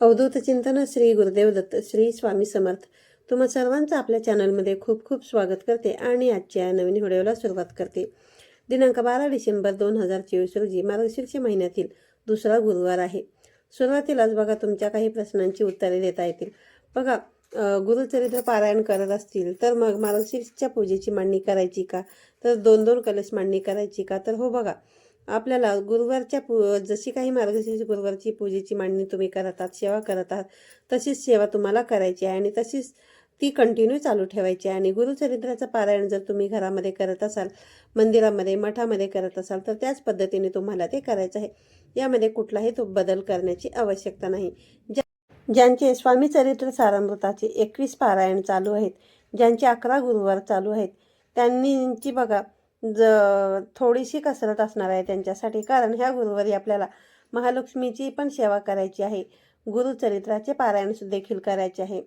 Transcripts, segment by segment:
अवधूत चिंतन श्री गुरुदेव दत्त श्री स्वामी समर्थ. तुम्हा सर्वांचं आपल्या चॅनलमध्ये खूप खूप स्वागत करते आणि आजच्या नवीन व्हिडिओला सुरुवात करते. दिनांक बारा डिसेंबर दोन हजार चोवीस रोजी मार्गशीर्ष महिन्यातील दुसरा गुरुवार आहे. सुरुवातीलाच बघा तुमच्या काही प्रश्नांची उत्तरे देता येतील. बघा गुरुचरित्र पारायण करत असतील तर मग मार्गशीर्षच्या पूजेची मांडणी करायची का? तर दोन दोन कलश मांडणी करायची का? तर हो बघा आपल्याला गुरुवारच्या पू जशी काही मार्गशीर्ष गुरुवारची पूजेची मांडणी तुम्ही करत आहात सेवा करत आहात तशीच सेवा तुम्हाला करायची आहे आणि तशीच ती कंटिन्यू चालू ठेवायची आहे. आणि गुरुचरित्राचं पारायण जर तुम्ही घरामध्ये करत असाल मंदिरामध्ये मठामध्ये करत असाल तर त्याच पद्धतीने तुम्हाला ते करायचं आहे. यामध्ये कुठलाही तो बदल करण्याची आवश्यकता नाही. ज्या ज्यांचे स्वामी चरित्र सारामृताचे एकवीस पारायण चालू आहेत ज्यांचे अकरा गुरुवार चालू आहेत त्यांनीची बघा ज थोडीशी कसरत असणार आहे त्यांच्यासाठी. कारण ह्या गुरुवारी आपल्याला महालक्ष्मीची पण सेवा करायची आहे. गुरुचरित्राचे पारायण देखील करायचे आहे.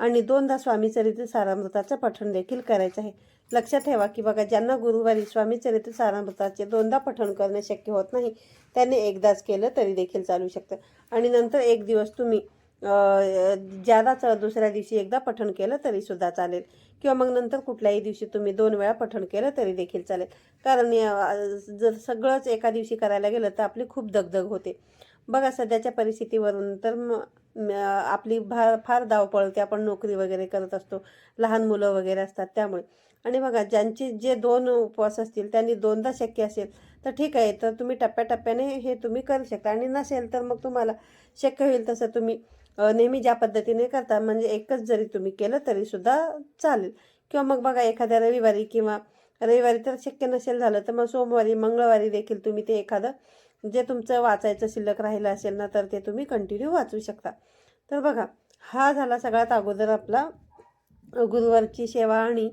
आणि दोनदा स्वामी चरित्र सारामृताचं पठण देखील करायचं आहे. लक्षात ठेवा की बघा ज्यांना गुरुवारी स्वामी चरित्र सारामृताचे दोनदा पठण करणे शक्य होत नाही त्यांनी एकदाच केलं तरी देखील चालू शकतं. आणि नंतर एक दिवस तुम्ही ज्यादाच दुसऱ्या दिवशी एकदा पठण केलं तरी सुद्धा चालेल. किंवा मग नंतर कुठल्याही दिवशी तुम्ही दोन वेळा पठण केलं तरी देखील चालेल. कारण जर सगळंच एका दिवशी करायला गेलं तर आपली खूप दगदग होते. बघा सध्याच्या परिस्थितीवरून तर आपली भा फार धावपळ होते आपण नोकरी वगैरे करत असतो. लहान मुलं वगैरे असतात त्यामुळे. आणि बघा ज्यांचे जे दोन उपवास असतील त्यांनी दोनदा शक्य असेल तर ठीक आहे. तर तुम्ही टप्प्याटप्प्याने हे तुम्ही करू शकता. आणि नसेल तर मग तुम्हाला शक्य होईल तसं तुम्ही नेहमी ज्या पद्धतीने करता म्हणजे एकच जरी तुम्ही केलं तरी सुद्धा चालेल. किंवा मग बघा एखाद्या रविवारी किंवा रविवारी तर शक्य नसेल झालं तर मग सोमवारी मंगळवारी देखील तुम्ही ते एखादं जे तुमचं वाचायचं शिल्लक राहिलं असेल ना तर ते तुम्ही कंटिन्यू वाचू शकता. तर बघा हा झाला सगळ्यात अगोदर आपला गुरुवारची सेवा आणि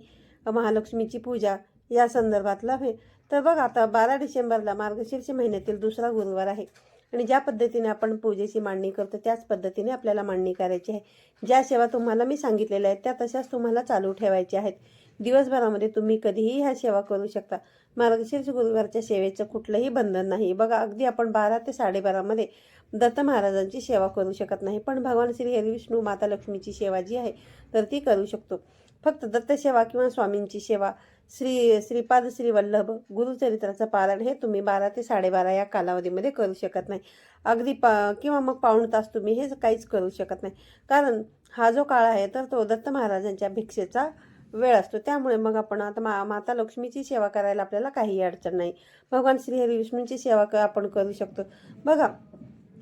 महालक्ष्मीची पूजा या संदर्भातला हे. तर बघा आता बारा डिसेंबरला मार्गशीर्ष महिन्यातील दुसरा गुरुवार आहे. आणि ज्या पद्धतीने आपण पूजेची मांडणी करतो त्याच पद्धतीने आपल्याला मांडणी करायची आहे. ज्या सेवा तुम्हाला मी सांगितलेल्या आहेत त्या तशाच तुम्हाला चालू ठेवायच्या आहेत. दिवसभरामध्ये तुम्ही कधीही ह्या सेवा करू शकता. मार्गशीर्ष गुरुवारच्या सेवेचं कुठलंही बंधन नाही. बघा अगदी आपण बारा ते साडेबारामध्ये दत्त महाराजांची सेवा करू शकत नाही. पण भगवान श्री हरिविष्णू माता लक्ष्मीची सेवा जी आहे तर ती करू शकतो. फक्त दत्तसेवा किंवा स्वामींची सेवा श्री श्रीपाद श्री वल्लभ गुरुचरित्राचं पारायण हे तुम्ही बारा ते साडेबारा या कालावधीमध्ये करू शकत नाही. अगदी पा किंवा मग पाऊण तास तुम्ही हे काहीच करू शकत नाही. कारण हा जो काळ आहे तर तो दत्त महाराजांच्या भिक्षेचा वेळ असतो. त्यामुळे मग आपण आता मा माता लक्ष्मीची सेवा करायला आपल्याला काही अडचण नाही. भगवान श्री हरी विष्णूंची सेवा क आपण करू शकतो. बघा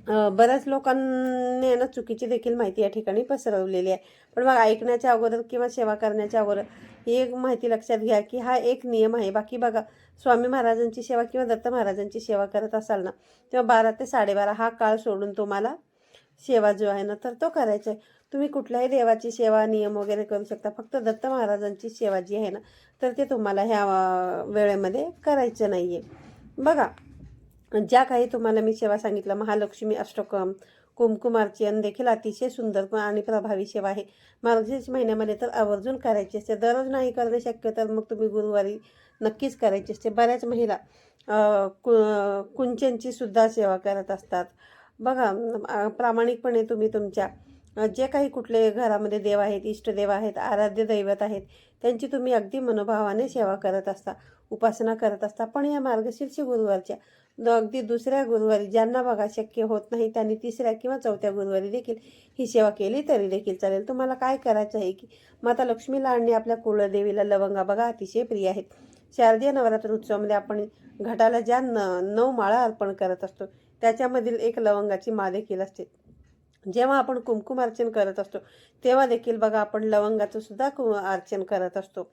बऱ्याच लोकांनी ना चुकीची देखील माहिती या ठिकाणी पसरवलेली आहे. पण मग ऐकण्याच्या अगोदर किंवा सेवा करण्याच्या अगोदर ही एक माहिती लक्षात घ्या की हा एक नियम आहे. बाकी बघा स्वामी महाराजांची सेवा किंवा दत्त महाराजांची सेवा करत असाल ना तेव्हा बारा ते साडेबारा हा काळ सोडून तुम्हाला सेवा जो आहे ना तर तो करायचा आहे. तुम्ही कुठल्याही देवाची सेवा नियम वगैरे करू शकता. फक्त दत्त महाराजांची सेवा जी आहे ना तर ते तुम्हाला ह्या वेळेमध्ये करायचं नाही आहे बघा ज्या काही तुम्हाला मी सेवा सांगितलं महालक्ष्मी अष्टकम कुमकुमार्चन देखील अतिशय सुंदर आणि प्रभावी सेवा आहे. मार्गशीर्ष महिन्यामध्ये तर आवर्जून करायची असते. दररोज नाही करणे शक्य तर मग तुम्ही गुरुवारी नक्कीच करायची असते. बऱ्याच महिला कु कुंचनची सुद्धा सेवा करत असतात. बघा प्रामाणिकपणे तुम्ही तुमच्या जे काही कुठले घरामध्ये देव आहेत इष्टदेव आहेत आराध्य दैवत आहेत त्यांची तुम्ही अगदी मनोभावाने सेवा करत असता उपासना करत असता. पण या मार्गशीर्ष गुरुवारच्या अगदी दुसऱ्या गुरुवारी ज्यांना बघा शक्य होत नाही त्यांनी तिसऱ्या किंवा चौथ्या गुरुवारी देखील ही सेवा केली तरी देखील चालेल. तुम्हाला काय करायचं आहे की माता लक्ष्मीला आणि आपल्या कुळदेवीला लवंगा बघा अतिशय प्रिय आहेत. शारदीय नवरात्र उत्सवामध्ये आपण घटाला ज्या न नऊ माळा अर्पण करत असतो त्याच्यामधील एक लवंगाची माळ देखील असते. जेव्हा आपण कुमकुम अर्चन करत असतो तेव्हा देखील बघा आपण लवंगाचं सुद्धा कु अर्चन करत असतो.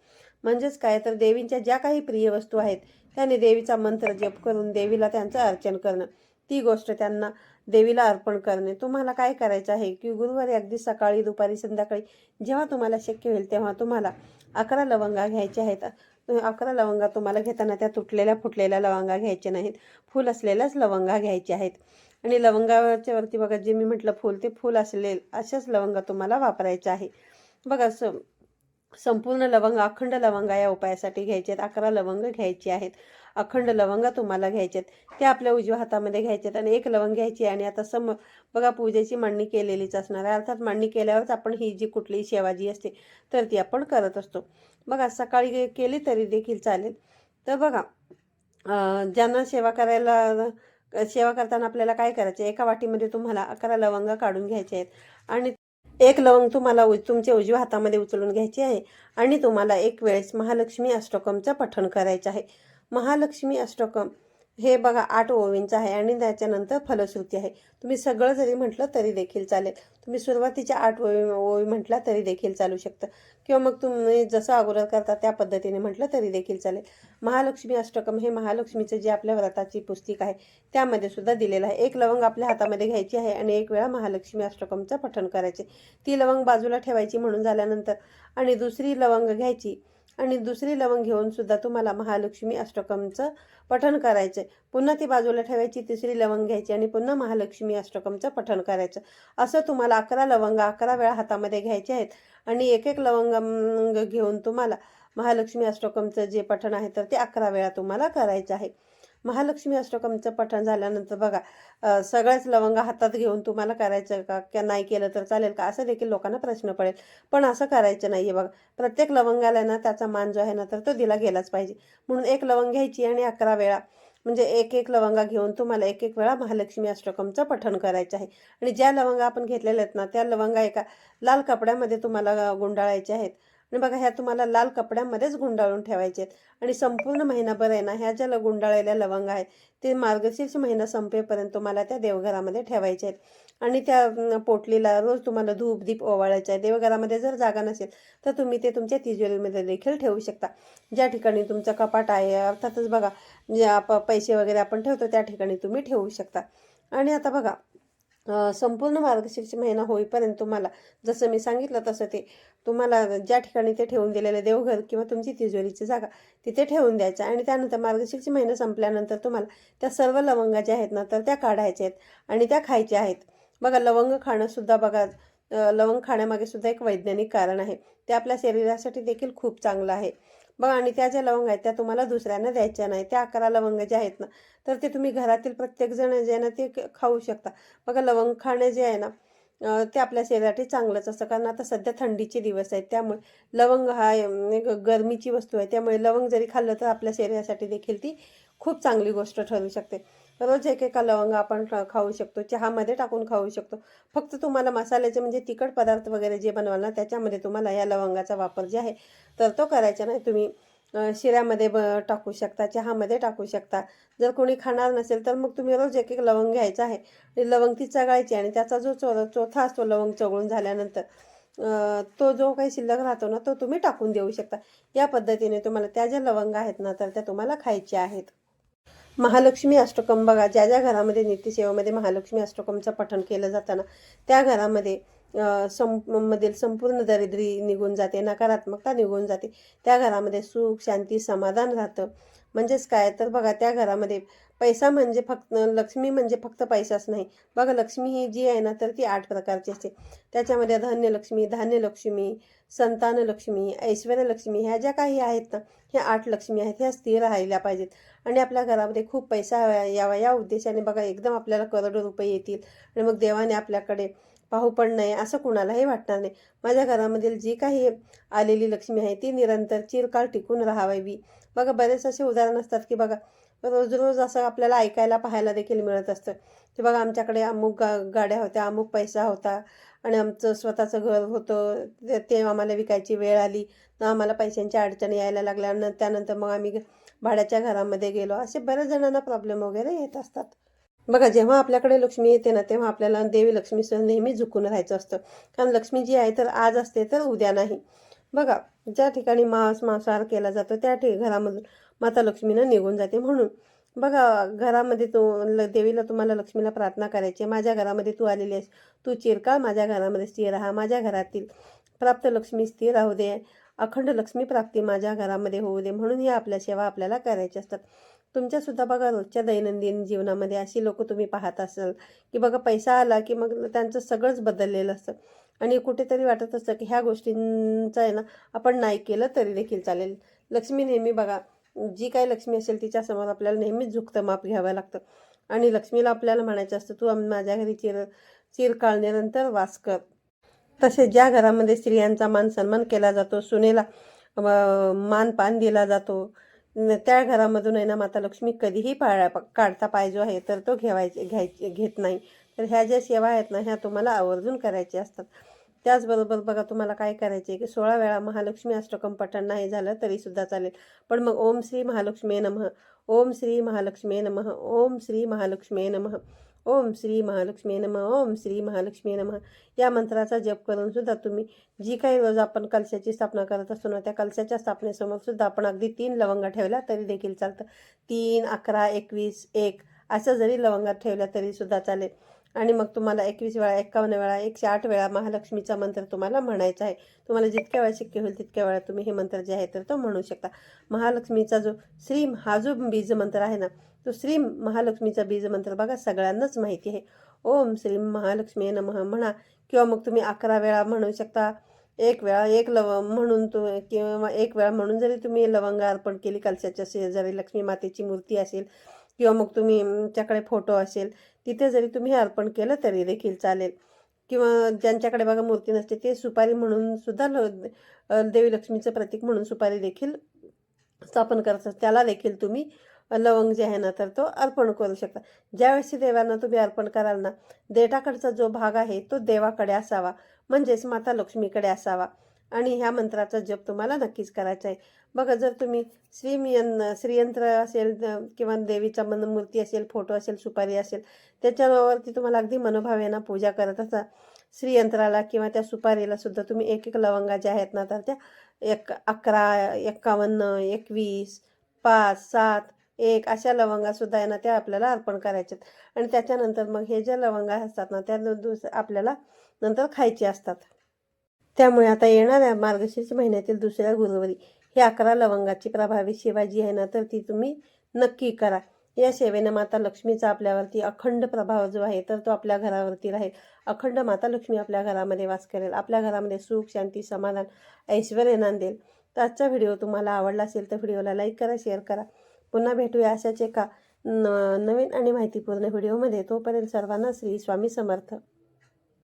म्हणजेच काय? तर देवींच्या ज्या काही प्रिय वस्तू आहेत त्याने देवीचा मंत्र जप करून देवीला त्यांचं अर्चन करणं. ती गोष्ट त्यांना देवीला अर्पण करणे. तुम्हाला काय करायचं आहे की गुरुवारी अगदी सकाळी दुपारी संध्याकाळी जेव्हा तुम्हाला शक्य होईल तेव्हा तुम्हाला अकरा लवंगा घ्यायच्या आहेत. अकरा लवंगा तुम्हाला घेताना त्या तुटलेल्या फुटलेल्या लवंगा घ्यायच्या नाहीत. फूल असलेल्याच लवंगा घ्यायच्या आहेत. आणि लवंगाच्या वरती बघा जे मी म्हटलं फूल ते फूल असले अशाच लवंगा तुम्हाला वापरायचं आहे. बघा स संपूर्ण लवंग अखंड लवंगा या उपायासाठी घ्यायचे आहेत. अकरा लवंग घ्यायची आहेत. अखंड लवंगा तुम्हाला घ्यायच्यात त्या आपल्या उजव्या हातामध्ये घ्यायच्यात आणि एक लवंग घ्यायची आणि आता सम बघा पूजेची मांडणी केलेलीच असणार आहे. अर्थात मांडणी केल्यावरच आपण ही जी कुठलीही सेवा जी असते तर ती आपण करत असतो. बघा सकाळी केली तरी देखील चालेल. तर बघा ज्यांना सेवा करायला सेवा करताना आपल्याला काय करायचं एका वाटीमध्ये तुम्हाला अकरा लवंगा काढून घ्यायचे आहेत. आणि एक लवंग तुम्हाला उज तुमच्या उजव्या हातामध्ये उचलून घ्यायची आहे. आणि तुम्हाला एक वेळेस महालक्ष्मी अष्टोकमचं पठण करायचं आहे. महालक्ष्मी अष्टकम हे बघा आठ ओवींचं आहे आणि त्याच्यानंतर फलश्रुती आहे. तुम्ही सगळं जरी म्हटलं तरी देखील चालेल. तुम्ही सुरुवातीच्या आठ ओवी ओवी म्हटला तरी देखील चालू शकतं. किंवा मग तुम्ही जसं अगोदर करता त्या पद्धतीने म्हटलं तरी देखील चालेल. महालक्ष्मी अष्टकम हे महालक्ष्मीचं जे आपल्या व्रताची पुस्तिक आहे त्यामध्ये सुद्धा दिलेलं आहे. एक लवंग आपल्या हातामध्ये घ्यायची आहे आणि एक वेळा महालक्ष्मी अष्टकमचं पठण करायचे. ती लवंग बाजूला ठेवायची म्हणून झाल्यानंतर आणि दुसरी लवंग घ्यायची. आणि दुसरी लवंग घेऊन सुद्धा तुम्हाला महालक्ष्मी अष्टकमचं पठण करायचं पुन्हा ती बाजूला ठेवायची तिसरी लवंग घ्यायची आणि पुन्हा महालक्ष्मी अष्टकमचं पठण करायचं. असं तुम्हाला अकरा लवंग अकरा वेळा हातामध्ये घ्यायचे आहेत आणि एक एक लवंग घेऊन तुम्हाला महालक्ष्मी अष्टकमचं जे पठण आहे तर ते अकरा वेळा तुम्हाला करायचं आहे. महालक्ष्मी अष्टकमचं पठण झाल्यानंतर बघा सगळ्याच लवंग हातात घेऊन तुम्हाला करायचं का? की नाही केलं तर चालेल का? असं देखील लोकांना प्रश्न पडेल. पण असं करायचं नाही आहे बघा. प्रत्येक लवंगाला ना त्याचा मान जो आहे ना तर तो दिला गेलाच पाहिजे. म्हणून एक लवंग घ्यायची आणि अकरा वेळा म्हणजे एक एक लवंगा घेऊन तुम्हाला एक एक वेळा महालक्ष्मी अष्टकमचं पठण करायचं आहे. आणि ज्या लवंगा आपण घेतलेल्या आहेत ना त्या लवंगा एका लाल कपड्यामध्ये तुम्हाला गुंडाळायच्या आहेत. आणि बघा ह्या तुम्हाला लाल कपड्यामध्येच गुंडाळून ठेवायचे आहेत आणि संपूर्ण महिनाभर आहे ना ह्या ज्या ल- गुंडाळलेल्या लवंग आहेत ते मार्गशीर्ष महिना संपेपर्यंत तुम्हाला त्या देवघरामध्ये ठेवायचे आहेत. आणि त्या पोटलीला रोज तुम्हाला धूप दीप ओवाळायचा आहे देवघरामध्ये जर जागा नसेल तर तुम्ही ते तुमच्या तिजोरीमध्ये देखील ठेवू शकता. ज्या ठिकाणी तुमचा कपाट आहे अर्थातच बघा जे आप पैसे वगैरे आपण ठेवतो त्या ठिकाणी तुम्ही ठेवू शकता. आणि आता बघा संपूर्ण मार्गशीर्ष महिना होईपर्यंत तुम्हाला जसं मी सांगितलं तसं ते तुम्हाला ज्या ठिकाणी ते ठेवून दिलेलं देवघर किंवा तुमची तिजोरीची जागा तिथे ठेवून द्यायचं. आणि त्यानंतर मार्गशीर्ष महिना संपल्यानंतर तुम्हाला त्या सर्व लवंगा ज्या आहेत ना तर त्या काढायच्या आहेत आणि त्या खायच्या आहेत. बघा लवंग खाणंसुद्धा बघा लवंग खाण्यामागे सुद्धा एक वैज्ञानिक कारण आहे. ते आपल्या शरीरासाठी देखील खूप चांगलं आहे. बघा आणि त्या ज्या लवंग आहेत त्या तुम्हाला दुसऱ्यांना द्यायच्या नाही. त्या अकरा लवंग ज्या आहेत ना तर ते तुम्ही घरातील प्रत्येकजण जे आहे ना ते क- खाऊ शकता. बघा लवंग खाणं जे आहे ना ते आपल्या शरीरासाठी चांगलंच असतं. कारण आता सध्या थंडीचे दिवस आहेत. त्यामुळे लवंग हा गरमीची वस्तू आहे. त्यामुळे लवंग जरी खाल्लं तर आपल्या शरीरासाठी देखील ती खूप चांगली गोष्ट ठरू शकते. रोज एक एका लवंग आपण खाऊ शकतो चहामध्ये टाकून खाऊ शकतो. फक्त तुम्हाला मसाल्याचे म्हणजे तिखट पदार्थ वगैरे जे बनवाल ना त्याच्यामध्ये तुम्हाला या लवंगाचा वापर जे आहे तर तो करायचा नाही. तुम्ही शिऱ्यामध्ये ब टाकू शकता चहामध्ये टाकू शकता. जर कोणी खाणार नसेल तर मग तुम्ही रोज एक एक लवंग घ्यायचा आहे. आणि लवंग ती चघायची आणि त्याचा जो चो चोथा असतो लवंग चघळून झाल्यानंतर तो जो काही शिल्लक राहतो ना तो तुम्ही टाकून देऊ शकता. या पद्धतीने तुम्हाला त्या ज्या लवंग आहेत ना तर त्या तुम्हाला खायच्या आहेत. महालक्ष्मी अष्टकम बघा ज्या ज्या घरामध्ये नित्यसेवेमध्ये महालक्ष्मी अष्टकमचं पठण केलं जातं ना त्या घरामध्ये सं मधील संपूर्ण दरिद्री निघून जाते नकारात्मकता निघून जाते. त्या घरामध्ये सुख शांती समाधान राहतं. म्हणजेच काय? तर बघा त्या घरामध्ये पैसा म्हणजे फक्त लक्ष्मी म्हणजे फक्त पैसाच नाही. बघा लक्ष्मी ही जी आहे ना तर ती आठ प्रकारची असते. त्याच्यामध्ये धन्यलक्ष्मी धान्यलक्ष्मी संतानलक्ष्मी ऐश्वर्यलक्ष्मी ह्या ज्या काही आहेत ना ह्या आठ लक्ष्मी आहेत ह्या स्थिर राहिल्या पाहिजेत. आणि आपल्या घरामध्ये खूप पैसा यावा या उद्देशाने बघा एकदम आपल्याला करोडो रुपये येतील. आणि मग देवाने आपल्याकडे पाहू पण नाही असं कुणालाही वाटणार नाही. माझ्या घरामधील जी काही आलेली लक्ष्मी आहे ती निरंतर चिरकाळ टिकून राहावी. बघा बरेच असे उदाहरण असतात की बघा रोज रोज असं आपल्याला ऐकायला पाहायला देखील मिळत असतं. की बघा आमच्याकडे अमुक गा गाड्या होत्या अमुक पैसा होता आणि आमचं स्वतःचं घर होतं ते- आम्हाला विकायची वेळ आली ना आम्हाला पैशांच्या अडचणी यायला लागल्या न त्यानंतर मग आम्ही भाड्याच्या घरामध्ये गेलो. असे बऱ्याच जणांना प्रॉब्लेम वगैरे येत असतात. बघा जेव्हा आपल्याकडे लक्ष्मी येते ना तेव्हा आपल्याला देवी लक्ष्मीचं नेहमी झुकून राहायचं असतं. कारण लक्ष्मी जी आहे तर आज असते तर उद्या नाही. बघा ज्या ठिकाणी मांस मांसाहार केला जातो त्या ठिक घरामधून माता लक्ष्मीनं निघून जाते म्हणून. बघा घरामध्ये तू ल- देवीला तुम्हाला लक्ष्मीला प्रार्थना करायची आहे. माझ्या घरामध्ये तू आलेली आहेस. तू चिरकाळ माझ्या घरामध्ये स्थिर राहा. माझ्या घरातील प्राप्त लक्ष्मी स्थिर राहू दे. अखंड लक्ष्मी प्राप्ती माझ्या घरामध्ये होऊ दे. म्हणून या आपल्या सेवा आपल्याला करायच्या असतात. तुमच्यासुद्धा बघा रोजच्या दैनंदिन जीवनामध्ये अशी लोक तुम्ही पाहत असाल की बघा पैसा आला की मग त्यांचं सगळंच बदललेलं असतं. आणि कुठेतरी वाटत असतं की ह्या गोष्टींचं आहे ना आपण नाही केलं तरी देखील चालेल. लक्ष्मी नेहमी बघा जी काही लक्ष्मी असेल तिच्यासमोर आपल्याला नेहमीच झुकतं माप घ्यावं लागतं. आणि लक्ष्मीला आपल्याला म्हणायचं असतं तू माझ्या घरी चिर चिरकाळ निरंतर वास कर. तसेच ज्या घरामध्ये स्त्रियांचा मान सन्मान केला जातो सुनेला मान पान दिला जातो त्या घरामधून आहे ना माता लक्ष्मी कधीही पाळा काढता पाहिजे आहे तर तो घेवायचे घ्यायचे घेत नाही. तर ह्या ज्या सेवा आहेत ना ह्या तुम्हाला आवर्जून करायच्या असतात. त्याचबरोबर बघा तुम्हाला काय करायचे की सोळा वेळा महालक्ष्मी अष्टकम पठण नाही झालं तरीसुद्धा चालेल. पण मग ओम श्री महालक्ष्मी नमः ओम श्री महालक्ष्मी नमः ओम श्री महालक्ष्मी नमः ओम श्री महालक्ष्मी नमः ओम श्री महालक्ष्मी नमः या मंत्राचा जप करून सुद्धा तुम्ही जी काही रोज आपण कलशाची स्थापना करत असतो ना त्या कलशाच्या स्थापनेसमोर सुद्धा आपण अगदी तीन लवंगा ठेवल्या तरी देखील चालतं. तीन अकरा एकवीस एक असं जरी लवंगात ठेवल्या तरी सुद्धा चालेल. आणि मग तुम्हाला एकवीस वेळा एकावन्न वेळा एकशे आठ वेळा महालक्ष्मीचा मंत्र तुम्हाला म्हणायचा आहे. तुम्हाला जितक्या वेळा शक्य होईल तितक्या वेळा तुम्ही हे मंत्र जे आहे तर तो म्हणू शकता. महालक्ष्मीचा जो श्री हा जो बीज मंत्र आहे ना तो श्री महालक्ष्मीचा बीज मंत्र बघा सगळ्यांनाच माहिती आहे. ओम श्री महालक्ष्मी नमः म्हणा किंवा मग तुम्ही अकरा वेळा म्हणू शकता. एक वेळा एक लव म्हणून तो किंवा एक वेळा म्हणून जरी तुम्ही लवंग अर्पण केली कलशाच्या शेजारी लक्ष्मी मातेची मूर्ती असेल किंवा मग तुम्ही तुमच्याकडे फोटो असेल तिथे जरी तुम्ही अर्पण केलं तरी देखील चालेल. किंवा ज्यांच्याकडे बघा मूर्ती नसते ते सुपारी म्हणून सुद्धा ल देवी लक्ष्मीचं प्रतीक म्हणून सुपारी देखील स्थापन करत त्याला देखील तुम्ही लवंग जे आहे ना तर तो अर्पण करू शकता. ज्यावेळेस देवांना तुम्ही अर्पण कराल ना देठाकडचा जो भाग आहे तो देवाकडे असावा. म्हणजेच माता लक्ष्मीकडे असावा. आणि ह्या मंत्राचा जप तुम्हाला नक्कीच करायचा आहे. बघा जर तुम्ही श्रीमियन श्रीयंत्र असेल किंवा देवीचा मन मूर्ती असेल फोटो असेल सुपारी असेल त्याच्यावरती तुम्हाला अगदी मनोभावेना पूजा करत असा श्रीयंत्राला किंवा त्या सुपारीला सुद्धा तुम्ही एक एक लवंगा ज्या आहेत ना तर त्या एक अकरा एक्कावन्न एकवीस पाच सात एक अशा लवंगासुद्धा आहे ना त्या आपल्याला अर्पण करायच्यात. आणि त्याच्यानंतर मग हे ज्या लवंगा असतात ना त्या दुस आपल्याला नंतर खायचे असतात. त्यामुळे आता येणाऱ्या मार्गशीर्ष महिन्यातील दुसऱ्या गुरुवारी ही अकरा लवंगाची प्रभावी सेवा जी आहे ना तर ती तुम्ही नक्की करा. या सेवेनं माता लक्ष्मीचा आपल्यावरती अखंड प्रभाव जो आहे तर तो आपल्या घरावरती राहील. अखंड माता लक्ष्मी आपल्या घरामध्ये वास करेल. आपल्या घरामध्ये सुख शांती समाधान ऐश्वर्य नांदेल. तर आजचा व्हिडिओ तुम्हाला आवडला असेल तर व्हिडिओला लाईक करा शेअर करा. पुन्हा भेटूया अशाच एका न नवीन आणि माहितीपूर्ण व्हिडिओमध्ये. तोपर्यंत सर्वांना श्री स्वामी समर्थ.